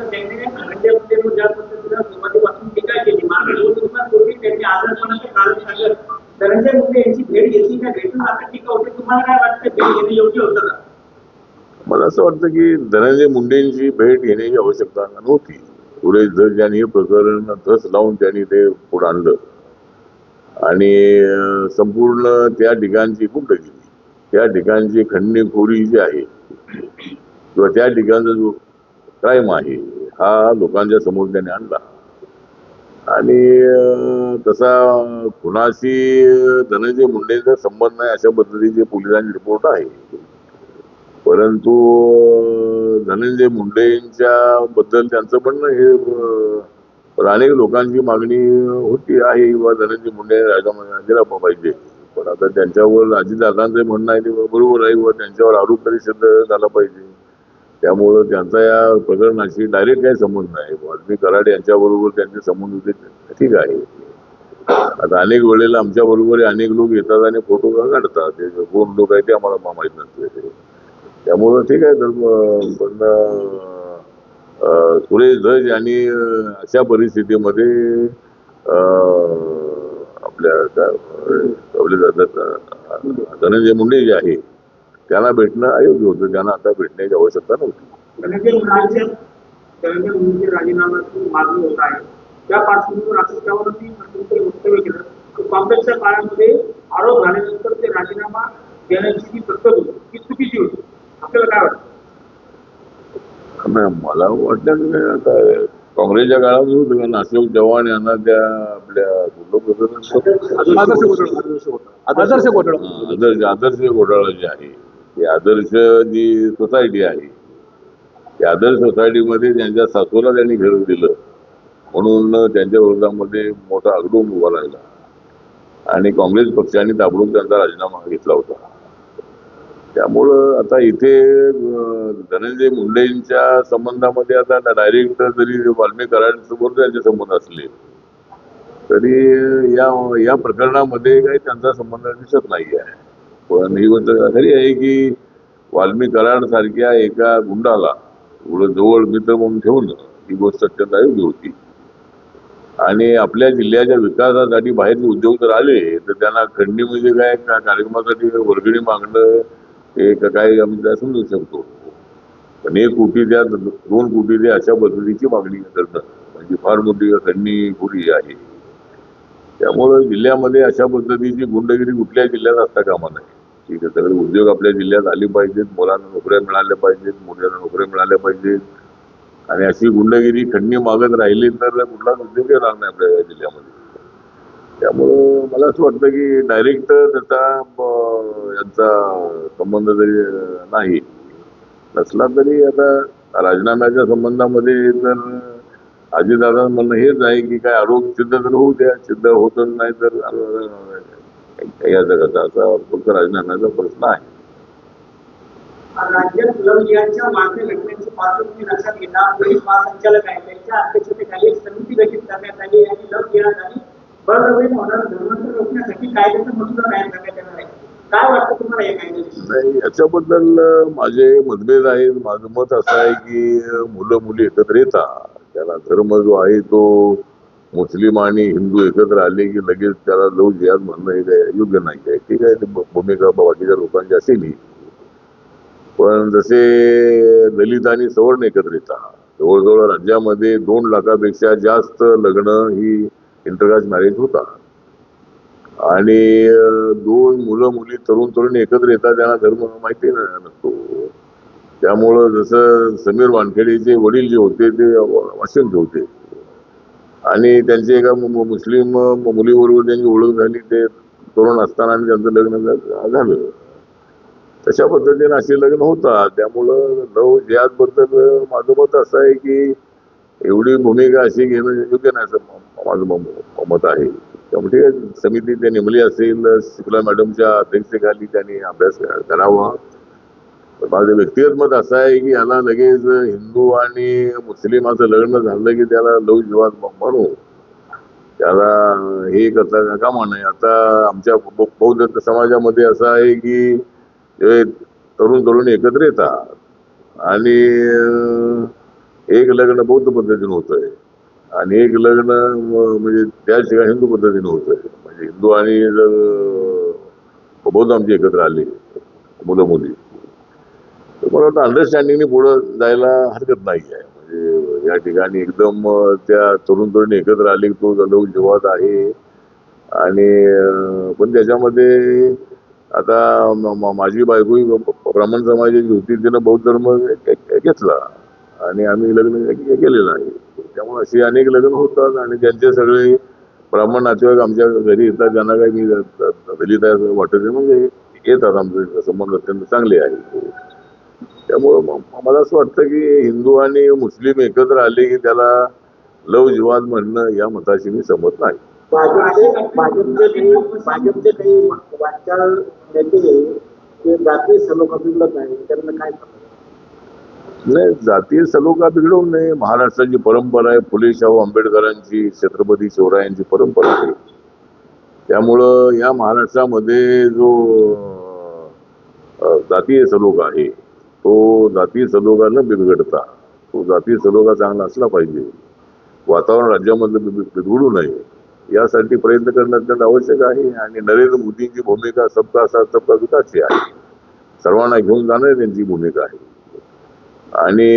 म्हणजे धनंजय मुंडे यांची भेट घेतली. का भेटून आता टीका तुम्हाला काय वाटतं? भेट घेणे योग्य होतं का? मला असं वाटतं की धनंजय मुंडेंची भेट घेण्याची आवश्यकता नव्हती. पुढे जर ज्यांनी हे प्रकरण धस लावून त्यांनी ते पुढे आणलं. आणि संपूर्ण त्या ठिकाणची गुंडगिरी त्या ठिकाणची खंडणीखोरी जी आहे किंवा त्या ठिकाणचा जो क्राईम आहे. हा लोकांच्या समोर त्याने आणला. आणि तसा कुणाशी धनंजय मुंडेचा संबंध नाही अशा पद्धतीचे पोलिसांचे रिपोर्ट आहे. परंतु धनंजय मुंडेंच्या बद्दल त्यांचं म्हणणं हे अनेक लोकांची मागणी होती आहे किंवा धनंजय मुंडे राजीनामा दिला पाहिजे. पण आता त्यांच्यावर अजितदादांचं म्हणणं आहे ते बरोबर आहे व त्यांच्यावर आरोप तरी सिद्ध झाला पाहिजे. त्यामुळं त्यांचा या प्रकरणाशी डायरेक्ट काही संबंध नाही. वाल्मी कराड यांच्याबरोबर त्यांचे संबंध होते. ठीक आहे. आता अनेक वेळेला आमच्या बरोबर अनेक लोक येतात आणि फोटो काढतात. ते कोण लोक आहे ते आम्हाला माहीत नसते त्यामुळं ठीक आहे. तर पण सुरेश धज यांनी अशा परिस्थितीमध्ये आपल्या आपले धनंजय मुंडे जे आहे त्यांना भेटणं अयोग्य होतं. त्यांना आता भेटण्याची आवश्यकता नव्हती. काँग्रेसच्या काळामध्ये आरोप झाल्यानंतर ते राजीनामा देण्याची जी पद्धत होती. ती चुकीची होती. आपल्याला काय वाटतं? नाही, मला आता काँग्रेसच्या काळात होतं अशोक चव्हाण यांना त्या आपल्या आदर्श घोटाळा आदर्श घोटाळा आदर्श आदर्श घोटाळा जे आहे ते आदर्श जी सोसायटी आहे ती आदर्श सोसायटीमध्ये त्यांच्या सासूला त्यांनी घर दिलं. म्हणून त्यांच्या विरोधामध्ये मोठा आगडून उभा राहिला. आणि काँग्रेस पक्षाने दाबडून त्यांचा राजीनामा घेतला होता. त्यामुळं आता इथे धनंजय मुंडेंच्या संबंधामध्ये आता डायरेक्ट जरी वाल्मी त्यांचे संबंध असले तरी या या प्रकरणामध्ये काही त्यांचा संबंध दिसत नाही आहे पण ही गोष्ट खरी आहे की वाल्मी सारख्या एका गुंडाला एवढं जवळ मित्र म्हणून ठेवणं ही गोष्ट अत्यंत अयोग्य होती. आणि आपल्या जिल्ह्याच्या विकासासाठी बाहेरचे उद्योग जर आले तर त्यांना खंडी म्हणजे काय? कार्यक्रमासाठी वर्गणी मागणं हे काय आम्ही त्या समजू शकतो. पण एक कोटी द्या दोन कोटी द्या अशा पद्धतीची मागणी करणं म्हणजे फार मोठी खंडणी खोरी आहे. त्यामुळं जिल्ह्यामध्ये अशा पद्धतीची गुंडगिरी कुठल्या जिल्ह्यात असता कामा नाही ठीक आहे सगळे उद्योग आपल्या जिल्ह्यात आले पाहिजेत मुलांना नोकऱ्या मिळाल्या पाहिजेत मुलांना नोकऱ्या मिळाल्या पाहिजेत. आणि अशी गुंडगिरी खंडणी मागत राहिली तर कुठलाच उद्योग येणार नाही आपल्या या जिल्ह्यामध्ये. त्यामुळं मला असं वाटतं की डायरेक्ट त्याचा यांचा संबंध जरी नाही. नसला तरी आता राजीनाम्याच्या संबंधामध्ये तर अजितदादा म्हणणं हेच आहे की काय आरोप सिद्ध तर होऊ द्या सिद्ध होतच नाही तर या जगाचा असा फक्त राजीनाम्याचा प्रश्न आहे. राज्यात लव यांच्या मागणी घटनेची पार्श्वभूमी लक्षात घेता पोलीस महासंचालक आहे त्यांच्या अध्यक्षतेखाली एक समिती गठीत करण्यात आली आणि लव या आणि बळजबरीने होणारं धर्मांतर रोखण्यासाठी कायद्याचं मसुदा तयार करण्यात येणार आहे. काय वाटतं तुम्हाला या कायद्याविषयी? नाही याच्याबद्दल माझे मतभेद आहेत. माझं मत असं आहे की मुलं मुली एकत्र येतात. त्याला धर्म जो आहे तो मुस्लिम आणि हिंदू एकत्र आले की लगेच त्याला लव जिहाद म्हणणं हे काय योग्य नाही आहे. ठीक आहे ते भूमिका बाकीच्या लोकांची असेल पण जसे दलित आणि सवर्ण एकत्र येतात जवळजवळ राज्यामध्ये दोन लाखापेक्षा जास्त लग्न ही इंटरकास्ट मॅरेज होतात आणि दोन मुलं मुली तरुण तरुण एकत्र येतात त्यांना धर्म माहिती नसतो. त्यामुळं जसं समीर वानखेडेचे वडील जे होते ते वाशिमचे होते. आणि त्यांचे एका मुस्लिम मुलीबरोबर त्यांची ओळख झाली ते तरुण असताना आणि त्यांचं लग्न झालं तशा पद्धतीने असे लग्न होतात. त्यामुळं लव जिहाद माझं मत असं आहे की एवढी भूमिका अशी घेणं योग्य नाही असं माझं मत आहे. त्यामुळे ठीक आहे, समिती ते नेमली असेल शुक्ला मॅडमच्या अध्यक्षतेखाली त्यांनी अभ्यास करावा. माझं व्यक्तिगत मत असं आहे की याला लगेच हिंदू आणि मुस्लिम असं लग्न झालं की त्याला लव जीवात म्हणू त्याला हे करता कामा नाही आता आमच्या बौद्ध समाजामध्ये असं आहे की तरुण तरुण एकत्र येतात आणि एक लग्न बौद्ध पद्धतीनं होतंय आणि एक लग्न म्हणजे त्याच ठिकाणी हिंदू पद्धतीनं होतंय. म्हणजे हिंदू आणि जर बौद्ध आमचे एकत्र आले मुलं मुली मला वाटतं अंडरस्टँडिंगने पुढं जायला हरकत नाही आहे म्हणजे या ठिकाणी एकदम त्या तरुण तरुणी एकत्र आले की तो लोक जिवात आहे. आणि पण त्याच्यामध्ये आता माझी बायको ही ब्राह्मण समाजाची होती तिनं बौद्ध धर्म घेतला. आणि आम्ही लग्न केलेलं आहे. त्यामुळे अशी अनेक लग्न होतात आणि त्यांचे सगळे ब्राह्मण नातेवाईक आमच्या घरी येतात. त्यांना काही मी दलित आहे असं वाटत म्हणजे येतात आमचे संबंध अत्यंत चांगले आहे. त्यामुळं मला असं वाटतं की हिंदू आणि मुस्लिम एकत्र आले की त्याला लव जिवाद म्हणणं या मताशी मी सहमत नाही. भाजपचे काही नेते जातीय सलोखा बिघडत आहे त्यांना काय सांगणार? नाही जातीय सलोखा बिघडवू नये महाराष्ट्राची परंपरा आहे फुले शाहू आंबेडकरांची छत्रपती शिवरायांची परंपरा आहे. त्यामुळं या महाराष्ट्रामध्ये जो जातीय सलोखा आहे तो जातीय सलोगा न बिघडता तो जातीय सलोगा चांगला असला पाहिजे. वातावरण राज्यामधलं बिघडू नये. यासाठी प्रयत्न करणं अत्यंत आवश्यक आहे आणि नरेंद्र मोदींची भूमिका सबका साथ सबका विकासची आहे. सर्वांना घेऊन जाणं त्यांची भूमिका आहे. आणि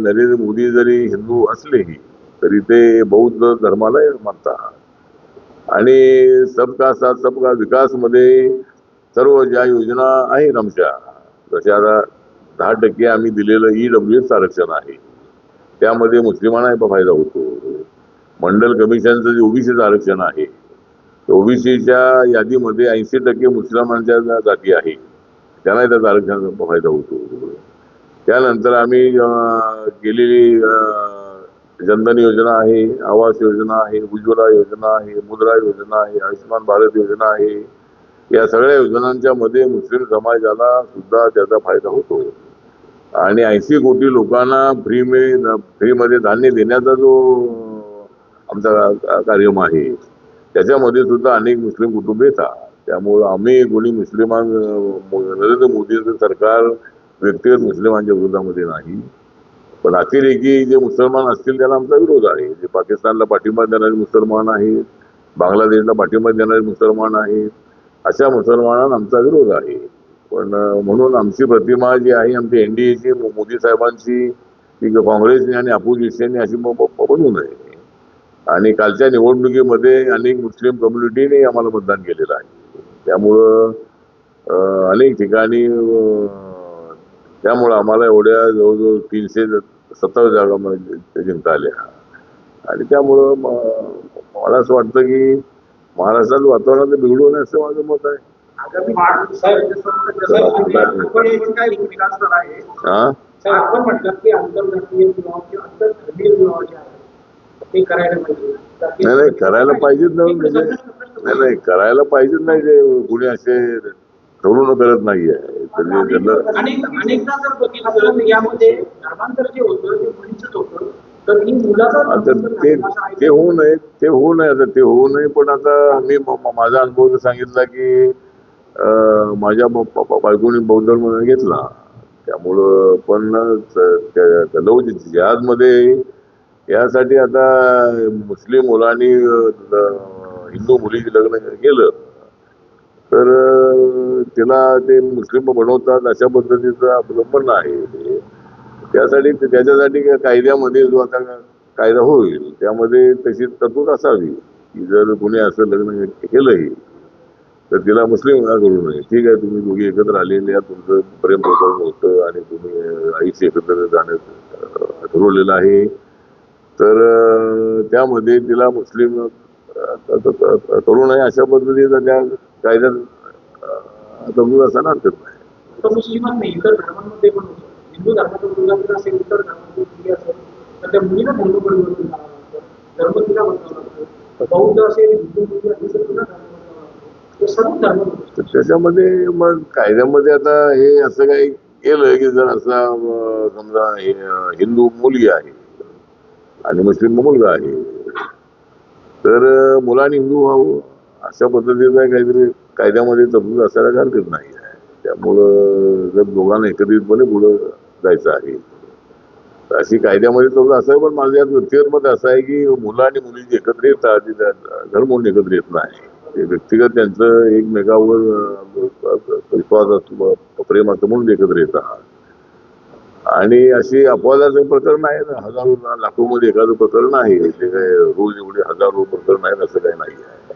नरेंद्र मोदी जरी हिंदू असलेही तरी ते बौद्ध धर्माला मानतात. आणि सबका साथ सबका विकासमध्ये सर्व ज्या योजना आहेत आमच्या जशा आता दहा टक्के आम्ही दिलेलं ई डब्ल्यू एस आरक्षण आहे. त्यामध्ये मुस्लिमांना फायदा होतो. मंडल कमिशनचं जे ओबीसीचं आरक्षण आहे ओबीसीच्या यादीमध्ये ऐंशी टक्के मुस्लिमांच्या ज्या जाती आहे त्यांनाही त्याचा आरक्षणाचा फायदा होतो. त्यानंतर आम्ही केलेली जनधन योजना आहे आवास योजना आहे उज्ज्वला योजना आहे मुद्रा योजना आहे आयुष्यमान भारत योजना आहे या सगळ्या योजनांच्या मध्ये मुस्लिम समाजाला सुद्धा त्याचा फायदा होतो. आणि ऐंशी कोटी लोकांना फ्री फ्रीमध्ये धान्य देण्याचा जो आमचा कार्यक्रम आहे त्याच्यामध्ये सुद्धा अनेक मुस्लिम कुटुंब येतात. त्यामुळं आम्ही कोणी मुस्लिमां नरेंद्र मोदींचं सरकार व्यक्तिगत मुस्लिमांच्या विरोधामध्ये नाही. पण अतिरेकी जे मुसलमान असतील त्याला आमचा विरोध आहे. जे पाकिस्तानला पाठिंबा देणारे मुसलमान आहेत बांगलादेशला पाठिंबा देणारे मुसलमान आहेत अशा मुसलमानांना आमचा विरोध आहे. पण म्हणून आमची प्रतिमा जी आहे आमची एनडीएची मोदी साहेबांची ती काँग्रेसने आणि अपोजिशनने अशी बनवू नये आणि कालच्या निवडणुकीमध्ये अनेक मुस्लिम कम्युनिटीने आम्हाला मतदान केलेलं आहे. त्यामुळं अनेक ठिकाणी त्यामुळं आम्हाला एवढ्या जवळजवळ तीनशे सत्तावीस जागा म- जिंकता आल्या. आणि त्यामुळं मला असं वाटतं की महाराष्ट्रात वातावरण बिघडू नये असं माझं मत आहे. आगामी तुम्ही आपण काय आहे? हा? म्हटलं की विवाह किंवा आंतरधर्मीय विवाह जे आहे ते करायला पाहिजे. नाही नाही करायला पाहिजेच ना म्हणजे नाही नाही. करायला पाहिजेच नाही जे कुणी असे ठरवून करत नाहीये त्यांना अनेक अनेकदा जर बघितलं तर यामध्ये धर्मांतर जे होतं ते मुलीचंच होतं. तर ही मुलाचा आता ते ते होऊ नये ते होऊ नये आता ते होऊ नये पण आता मी म- म- माझा अनुभव सांगितला की माझ्या बायकोनी बौद्ध धर्म घेतला. त्यामुळं पण लव जिहादमध्ये यासाठी आता मुस्लिम मुलांनी हिंदू मुलीची लग्न केलं. तर तिला ते मुस्लिम बनवतात अशा पद्धतीचं अवलंबन आहे. त्यासाठी त्याच्यासाठी कायद्यामध्ये जो आता कायदा होईल त्यामध्ये तशी तरतूद असावी की जर कोणी असं लग्न केलंही. तर तिला मुस्लिम विवाह करू नये ठीक आहे तुम्ही दोघी एकत्र आलेले आहात, तुमचं प्रेम प्रकरण होतं आणि तुम्ही आईशी एकत्र जाणं ठरवलेलं आहे. तर त्यामध्ये तिला मुस्लिम करू नये अशा पद्धतीचा त्या कायद्यात समजून असा असायला हरकत नाही हिंदू मुलीला बौद्ध असेल त्याच्यामध्ये मग कायद्यामध्ये आता हे असं काही केलं की जर असा समजा हिंदू मुलगी आहे आणि मुस्लिम मुलगा आहे तर अं, मुलांनी हिंदू व्हावं अशा पद्धतीचा काहीतरी कायद्यामध्ये तरतूद असायला हरकत नाही आहे. त्यामुळं जर दोघांना एकत्रितपणे पुढं जायचं आहे अशी कायद्यामध्ये तर असं पण माझं यात व्यक्तिगत मत असं आहे की मुलं आणि मुली जे एकत्र येतात धर्म म्हणून एकत्र येत नाही. व्यक्तिगत त्यांचं एकमेकावर विश्वास असतो प्रेम असतं म्हणून एकत्र येतात. आणि अशी अपवादाचं प्रकरण आहे ना हजारो लाखो मध्ये एखादं प्रकरण आहे ते काय रोज एवढे हजारो प्रकरण आहेत असं काही नाही आहे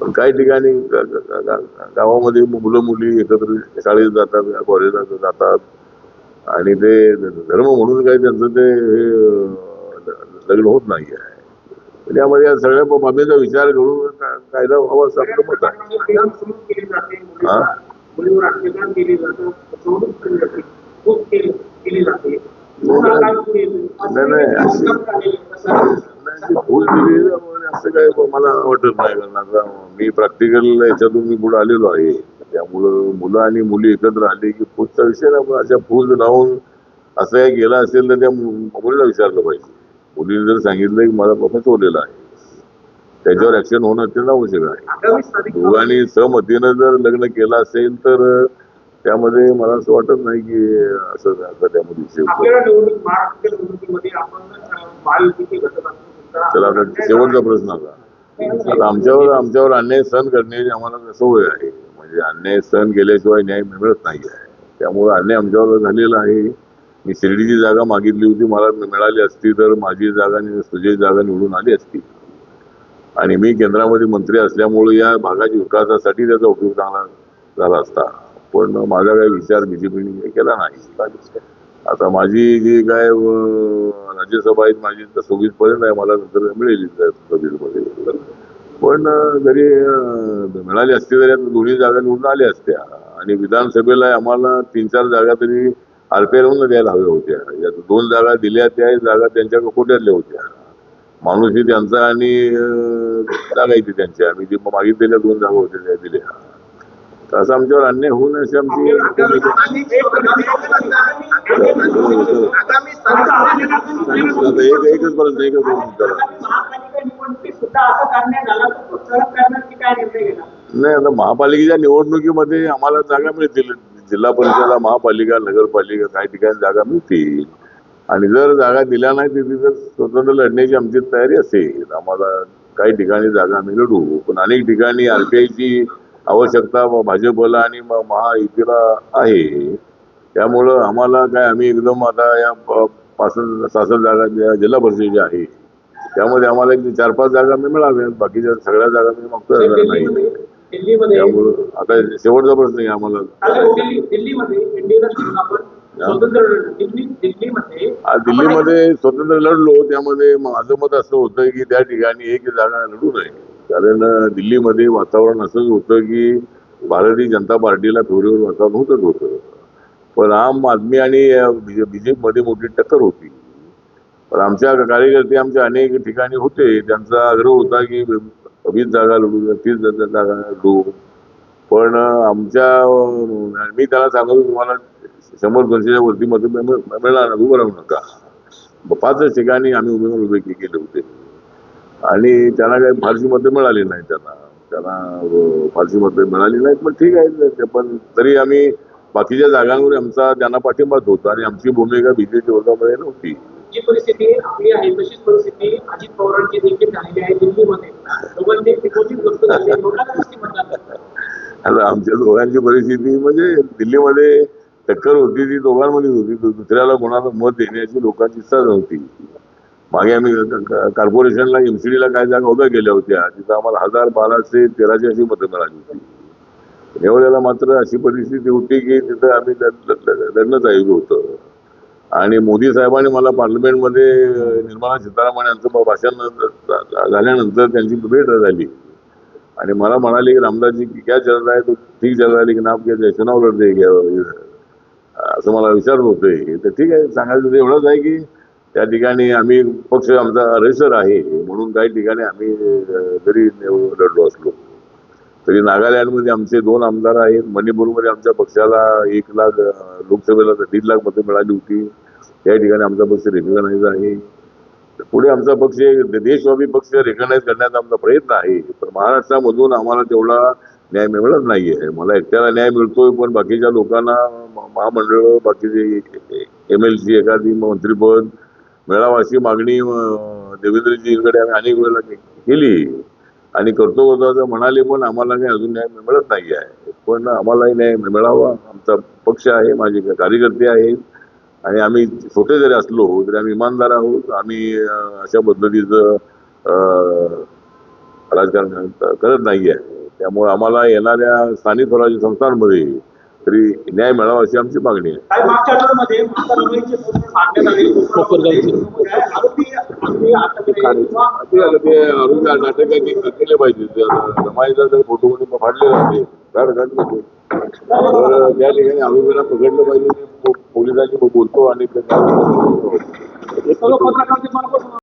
पण काही ठिकाणी गावामध्ये मुलं मुली एकत्र शाळेत जातात कॉलेजात जातात. आणि ते धर्म म्हणून काही त्यांचं ते हे, लग्न होत नाही आहे त्यामध्ये या सगळ्या बाबींचा विचार करून कायदा व्हावा असं आपलं मत आहे. नाही, नाही, दिली असं काय मला वाटत नाही कारण आता मी प्रॅक्टिकल याच्यातून मी पुढे आलेलो आहे. त्यामुळं मुलं आणि मुली एकत्र आले की फूजचा विषय ना अशा फूज लावून असं काही गेला असेल तर त्या मुलीला विचारलं पाहिजे. मुलीने जर सांगितलं की मला बाबा चोरलेलं आहे. त्याच्यावर ऍक्शन होणं अत्यंत आवश्यक आहे. दोघांनी सहमतीनं जर लग्न केलं असेल तर त्यामध्ये मला असं वाटत नाही की असं त्यामध्ये चला आता शेवटचा प्रश्न आता. आता आमच्यावर आमच्यावर अन्याय सहन करण्याची आम्हाला सवय आहे? म्हणजे अन्याय सहन केल्याशिवाय न्याय मिळत नाही आहे. त्यामुळे अन्याय आमच्यावर झालेला आहे. मी शिर्डीची जागा मागितली होती मला मिळाली असती तर माझी जागा आणि तुझी जागा निवडून आली असती. आणि मी केंद्रामध्ये मंत्री असल्यामुळे या भागाच्या विकासासाठी त्याचा उपयोग चांगला झाला असता. पण माझा काही विचार बीजेपीने केला नाही. आता माझी जी काय राज्यसभा आहेत माझी तर सव्वीस पर्यंत आहे मला नंतर मिळेल सव्वीसमध्ये. पण जरी मिळाली असती तरी आता दोन्ही जागा निवडून आल्या असत्या. आणि विधानसभेला आम्हाला तीन चार जागा तरी आरपीआर द्यायला हव्या होत्या यात दोन जागा दिल्या त्या जागा त्यांच्या कोट्यातल्या होत्या. माणूसही त्यांचा आणि जागा इथे त्यांच्या आम्ही जे मागितलेल्या दोन जागा होत्या त्या दिल्या. तर असं आमच्यावर अन्याय होऊ नये अशी आमची एक एकच पर्यंत एकच नाही आता महापालिकेच्या निवडणुकीमध्ये आम्हाला जागा मिळतील. जिल्हा परिषद महापालिका नगरपालिका काही ठिकाणी जागा मिळतील. आणि जर जागा दिल्या नाही तिथे तर स्वतंत्र लढण्याची आमची तयारी असेल. आम्हाला काही ठिकाणी जागा आम्ही लढू. पण अनेक ठिकाणी आरपीआयची आवश्यकता भाजपला आणि महायुतीला आहे. त्यामुळं आम्हाला काय आम्ही एकदम आता या पासून शासन जागा ज्या जिल्हा परिषदेच्या आहे त्यामध्ये आम्हाला एक चार पाच जागा मी मिळाव्यात. बाकीच्या सगळ्या जागा मी मागतोय नाही. दिल्लीमध्ये त्यामुळं आता शेवटचा प्रश्न आहे आम्हाला. दिल्लीमध्ये स्वतंत्र लढलो. दिल्ली दिल्लीमध्ये आज दिल्लीमध्ये स्वतंत्र लढलो त्यामध्ये माझं मत असं होतं की त्या ठिकाणी एक जागा लढू नये. कारण दिल्लीमध्ये वातावरण असंच होतं की भारतीय जनता पार्टीला फेवरेबल वातावरण होतच होतं. पण आम आदमी आणि बीजेपी मध्ये मोठी टक्कर होती. पण आमच्या कार्यकर्ते आमच्या अनेक ठिकाणी होते. त्यांचा आग्रह होता की वीस जागा लढू द्या, तीस जागा लढू पण आमच्या मी त्याला सांगतो तुम्हाला शंभर दोनशेच्या वरती मत मिळणार उभं राहू नका. पाचच ठिकाणी आम्ही उमेदवार उभे केले होते. आणि त्यांना काही फारशी मतं मिळाली नाही त्यांना. त्यांना फारशी मतं मिळाली नाहीत पण ठीक आहे ते पण तरी आम्ही बाकीच्या जागांवर आमचा त्यांना पाठिंबाच होता आणि आमची भूमिका बीजेपी वर्गामध्ये नव्हती. जी परिस्थिती आपली आहे तशीच परिस्थिती अजित पवारांची देखील झालेली आहे दिल्लीमध्ये. दोघांनी त्रिकोणीच गोष्ट झाली म्हणतात. आता आमच्या दोघांची परिस्थिती म्हणजे दिल्लीमध्ये टक्कर होती ती दोघांमध्येच होती. दुसऱ्याला कोणाला मत देण्याची लोकांची इच्छा नव्हती. मागे आम्ही कॉर्पोरेशनला एमसीडीला काय जागा उभ्या गेल्या होत्या. तिथं आम्हाला हजार बाराशे तेराशे अशी मतं मिळाली होती. यावेळेला मात्र अशी परिस्थिती होती की तिथं आम्ही लढ- लढ- होतं. आणि मोदी साहेबांनी मला पार्लमेंटमध्ये निर्मला सीतारामन यांचं भाषण झाल्यानंतर त्यांची भेट झाली. आणि मला म्हणाले की रामदासजी की क्या चल रहा है? तो ठीक चल रहा है लेकिन आप क्या? चुनाव लढते असं मला विचारत होते. तर ठीक आहे सांगायचं एवढंच आहे की त्या ठिकाणी आम्ही पक्ष आमचा रजिस्टर आहे म्हणून काही ठिकाणी आम्ही जरी लढलो असलो. तरी नागालँडमध्ये आमचे दोन आमदार आहेत. मणिपूरमध्ये आमच्या पक्षाला एक लाख लोकसभेला तर दीड लाख मतं मिळाली होती. त्या ठिकाणी आमचा पक्ष रेकग्नाईज आहे. पुढे आमचा पक्ष देशव्यापी पक्ष रेकग्नाईज करण्याचा आमचा प्रयत्न आहे. पण महाराष्ट्रामधून आम्हाला तेवढा न्याय मिळत नाहीये. मला एकट्याला न्याय मिळतोय पण बाकीच्या लोकांना महामंडळ बाकीचे एम एल सी एखादी मंत्रीपद मिळावा अशी मागणी देवेंद्रजीकडे देवेंद्रजींकडे आम्ही अनेक वेळेला केली आणि करतो करतो म्हणाले पण आम्हाला काही अजून न्याय मिळत नाही आहे. पण आम्हालाही न्याय मिळावा. आमचा पक्ष आहे माझे कार्यकर्ते आहेत. आणि आम्ही छोटे जरी असलो तरी आम्ही इमानदार आहोत. आम्ही अशा पद्धतीचं अं, राजकारण करत नाही आहे. त्यामुळे आम्हाला येणाऱ्या स्थानिक स्वराज्य संस्थांमध्ये तरी न्याय मिळावा अशी आमची मागणी आहे. मागच्या आठवड्यामध्ये महाराष्ट्राचे आले. आरोपी किंवा ते ते केले पाहिजे. जर जमाईचा जर फोटो मध्ये फाडले राहते गाड घातले ते. तर त्या ठिकाणी आरोग्याला पकडलं पाहिजे. पो- पोलिसांनी बोलतो आणि ते- सर्व पत्रकारांचे मनापासून